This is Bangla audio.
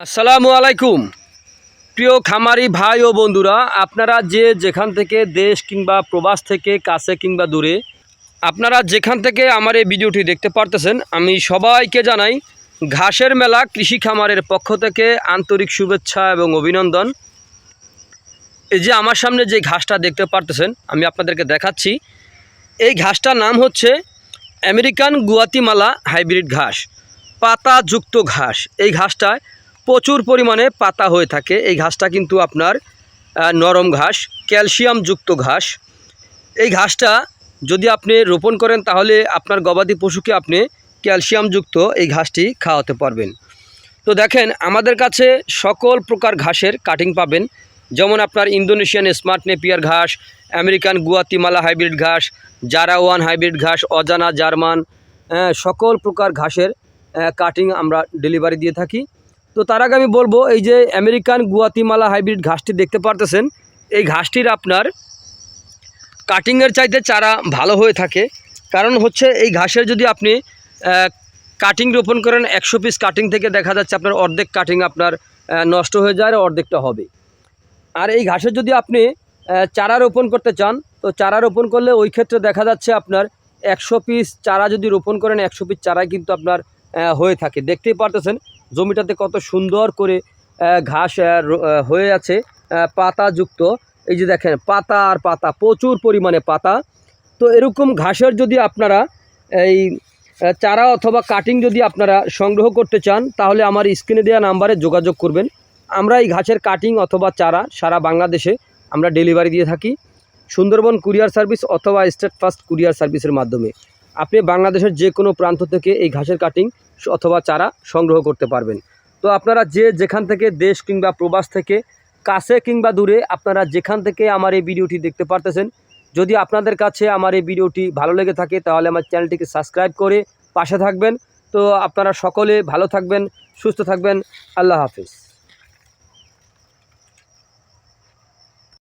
আসসালামু আলাইকুম। প্রিয় খামারি ভাই ও বন্ধুরা, আপনারা যে যেখান থেকে দেশ কিংবা প্রবাস থেকে কাছে কিংবা দূরে, আপনারা যেখান থেকে আমার এই ভিডিওটি দেখতে পারতেছেন, আমি সবাইকে জানাই ঘাসের মেলা কৃষি খামারের পক্ষ থেকে আন্তরিক শুভেচ্ছা এবং অভিনন্দন। এই যে আমার সামনে যে ঘাসটা দেখতে পারতেছেন, আমি আপনাদেরকে দেখাচ্ছি। এই ঘাসটার নাম হচ্ছে আমেরিকান গুয়াতিমালা হাইব্রিড ঘাস, পাতাযুক্ত ঘাস। এই ঘাসটায় প্রচুর পরিমাণে পাতা হয়ে থাকে। এই ঘাসটা কিন্তু আপনার নরম ঘাস ক্যালসিয়ামযুক্ত ঘাস। এই ঘাসটা যদি আপনি রোপণ করেন তাহলে আপনার গবাদি পশুকে আপনি ক্যালসিয়ামযুক্ত এই ঘাসটি খাওয়াতে পারবেন। তো দেখেন আমাদের কাছে সকল প্রকার ঘাসের কাটিং পাবেন। যেমন আপনার ইন্দোনেশিয়ান স্মার্ট নেপিয়ার ঘাস আমেরিকান গুয়াতিমালা হাইব্রিড ঘাস জারা ওয়ান হাইব্রিড ঘাস অজানা জার্মান আহ, সকল প্রকার ঘাসের কাটিং আমরা ডেলিভারি দিয়ে থাকি। তো তার আগে আমি বলব, এই যে আমেরিকান গুয়াতিমালা হাইব্রিড ঘাসটি দেখতে পারতেছেন, এই ঘাসটির আপনার কাটিংয়ের চাইতে চারা ভালো হয়ে থাকে। কারণ হচ্ছে এই ঘাসের যদি আপনি কাটিং রোপণ করেন, একশো পিস কাটিং থেকে দেখা যাচ্ছে আপনার অর্ধেক কাটিং আপনার নষ্ট হয়ে যায় আর অর্ধেকটা হবে। আর এই ঘাসের যদি আপনি চারা রোপণ করতে চান, তো চারা রোপণ করলে ওই ক্ষেত্রে দেখা যাচ্ছে আপনার একশো পিস চারা যদি রোপণ করেন, একশো পিস চারাই কিন্তু আপনার হয়ে থাকে। দেখতেই পারতেছেন জমিটাতে কত সুন্দর করে ঘাস হয়ে আছে পাতাযুক্ত। এই যে দেখেন, পাতা আর পাতা, প্রচুর পরিমাণে পাতা। তো এরকম ঘাসের যদি আপনারা এই চারা অথবা কাটিং যদি আপনারা সংগ্রহ করতে চান, তাহলে আমার স্ক্রিনে দেওয়া নাম্বারে যোগাযোগ করবেন। আমরা এই ঘাসের কাটিং অথবা চারা সারা বাংলাদেশে আমরা ডেলিভারি দিয়ে থাকি। সুন্দরবন কুরিয়ার সার্ভিস অথবা স্টেট ফার্স্ট কুরিয়ার সার্ভিসের মাধ্যমে। আপনি বাংলাদেশের যে কোনো প্রান্ত থেকে এই ঘাসের কাটিং অথবা চারা সংগ্রহ করতে পারবেন। তো আপনারা যে যেখান থেকে দেশ কিংবা প্রবাস থেকে, কাছে কিংবা দূরে আপনারা যেখান থেকে আমার এই ভিডিওটি দেখতে পারতেছেন, যদি আপনাদের কাছে আমার এই ভিডিওটি ভালো লেগে থাকে, তাহলে আমার চ্যানেলটিকে সাবস্ক্রাইব করে পাশে থাকবেন। তো আপনারা সকলে ভালো থাকবেন, সুস্থ থাকবেন, আল্লাহ হাফিজ।